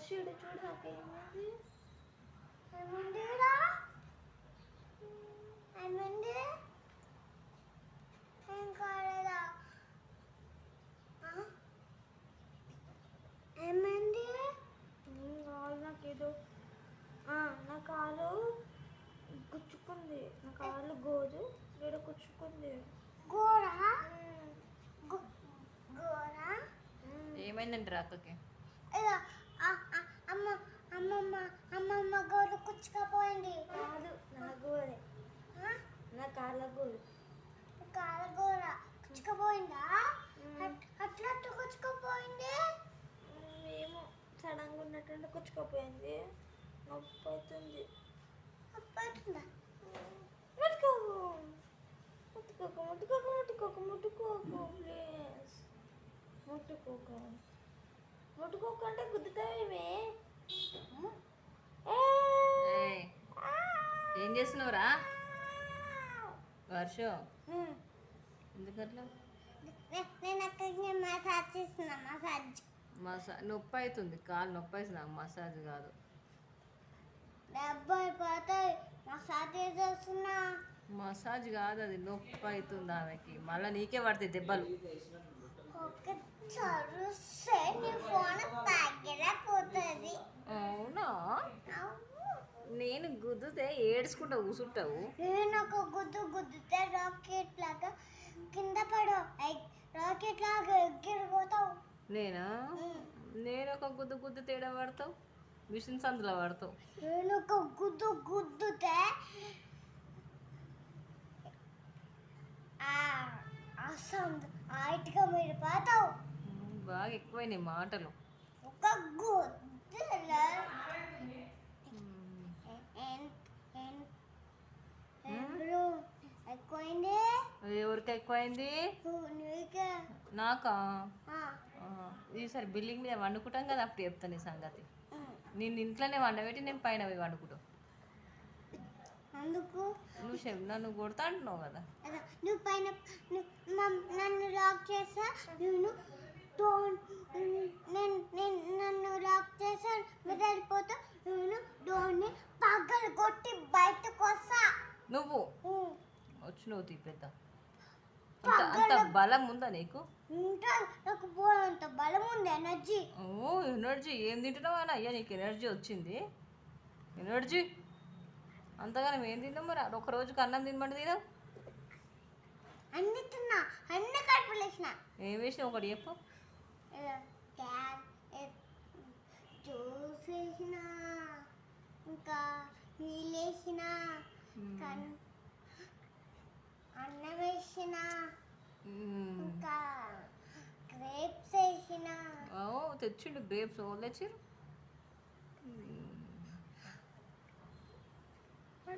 వర్షుడు చూడు నాకేమైంది ఏముందిరా ఏముంది? ఏం కాలేదా? ఆ? ఏమైంది? ఏం కావాలి నాకేదో? ఆ, నా కాలు గుచ్చుకుంది. నా కాలు గోజు ఇక్కడ గుచ్చుకుంది. గోర? ఏమైందండి రాకకి ఇదో, ఆ, ఆ, అమ్మ అమ్మమ్మ అమ్మమ్మ గోరు కుచ్చుకపోయింది కాదు నా గోరే ఆ? నా కాళ్ళ గోరు కాలగూర కుచ్చుకపోయిందా అట్- అట్లా అట్లా కుచ్చుకపోయింది? ఏమో సడన్గా ఉన్నట్టుండి గుచ్చుకోపోయింది నొప్పి అవుతుంది అప్పవుతుందా ముట్టుకోకు ముట్టుకోకు ముట్టుకోకు ముట్టుకోకు ముట్టుకోకు ప్లీజ్. ముట్టుకోకు. ముట్టుకోకు అంటే గుద్దుతావేమే? ఏం చేస్తున్నావురా? వర్షం. ఎందుకట్లా? నేను అక్కడికి మసాజ్ చేస్తున్నా మసాజ్ మసా నొప్పి అవుతుంది కాలు నొప్పి అవుతుంది నాకు మసాజ్ కాదు. పోతాయి మసాజ్ చేస్తున్నా మసాజ్ కాదు అది నొప్పి అవుతుంది ఆమెకి. మళ్ళీ నీకే పడతాయి దెబ్బలు. అవునా. నేను గుద్దుతే ఏడ్చుకుంటా కూసుంటావు నేను ఒక గుద్దు గుద్దుతే రాకెట్ లాగా కింద పడు రాకెట్ లాగా ఎగిరిపోతావు నేనా? నేను ఒక గుద్దు గుద్దు తేడా పడతావు మిషన్ సందులో పడతావు నేను ఒక గుద్దు గుద్దుతే ఆ- ఆ సౌండ్ ఆయిట్గా మీరు పోతావు. బాగా ఎక్కువైనాయి మాటలు. ఒక ఎవరు ఎక్కువైంది? ఎవరికి ఎక్కువైంది? నీకే. నాకా? ఈసారి బిల్డింగ్ మీద వండుకుంటాం కదా అప్పుడు చెప్తాను ఈ సంగతి. నేను ఇంట్లోనే వండబెట్టి నేను పైన పోయి వండుకుంటావు అందుకు? నువ్వు చెప్ నన్ను కొడతా అంటున్నావు కదా. నువ్వు పైన నన్ను లాక్ చేసా నేను డోన్ నేను నేను నన్ను లాక్ చేసా మీరు వెళ్ళిపోతా నేను డోన్ని పగలు కొట్టి బయటకు వస్తా నువ్వు. వచ్చి నువ్వు తీపెద్ద. అంత అంత బలం ఉందా నీకు? నాకు పోనంత బలం ఉంది ఎనర్జీ. ఓ ఎనర్జీ. ఏం తింటున్నావా అని అయ్యా నీకు ఎనర్జీ వచ్చింది. ఎనర్జీ. అంతగానం ఏం తిన్నావు మరి? ఒక రోజుకి అన్నం తినమంటే తినా. అన్ని తిన్నా అన్ని కడుపులేసిన ఏం వేసినావు ఒకటి చెప్పు. జ్యూస్ వేసిన ఇంకా నీళ్ళు వేసిన కన్- అన్నం వేసిన. ఇంకా గ్రేప్స్ వేసిన? ఓ తెచ్చిండు గ్రేప్స్. వాళ్ళు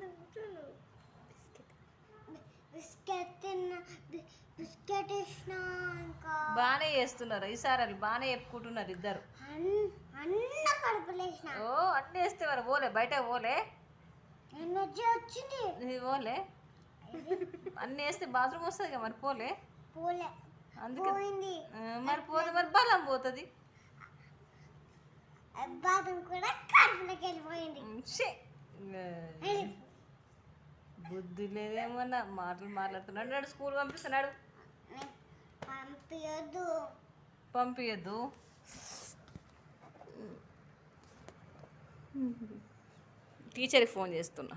తెచ్చిరు. బిస్కెట్. తిన్న. బి- బిస్కెట్ వేసిన ఇంకా. బాగానే చేస్తున్నారు. ఈసారి వాళ్ళు బాగానే చెప్పుకుంటున్నారు ఇద్దరు. అన్- అన్న కడుపులేసిన ఓ అన్నీ వేస్తే మరి పోలే. బయట పోలే. ఎనర్జీ వచ్చింది. పోలే. అన్నీ వేస్తే బాత్రూమ్ వస్తుంది కదా మరి పోలే? పోలే. అందుకే మరి పోతే మరి బలం పోతుంది. బాదం కూడా కడుపులోకి వెళ్ళిపోయింది. బుద్ధి లేదేమన్నా మాటలు మాట్లాడుతున్నాడు. నాడు స్కూల్ పంపిస్తున్నాడు. పంపించద్దు పంపించద్దు టీచర్కి ఫోన్ చేస్తున్నా.